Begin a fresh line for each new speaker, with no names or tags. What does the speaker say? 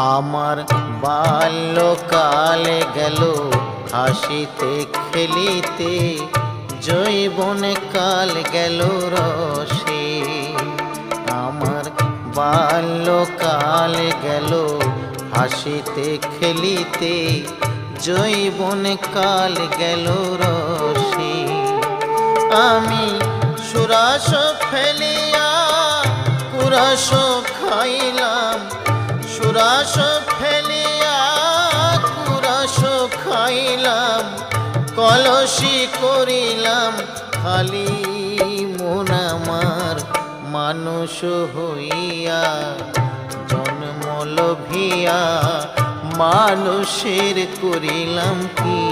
আমার বাল্যকালে গেল হাসিতে খেলিতে জৈবন কাল গেল রসে। আমার বাল্যকাল গেল হাসিতে খেলিতে জৈবন কাল গেল রসে। আমি সুরাস ফেলিয়া, কুরাস খাইলাম সুরাস ফেলিয়া কুরাস খাইলাম, কলসি করিলাম, খালি মন আমার মানুষ হইয়া জন্মলভিয়া মানুষের করিলাম কি?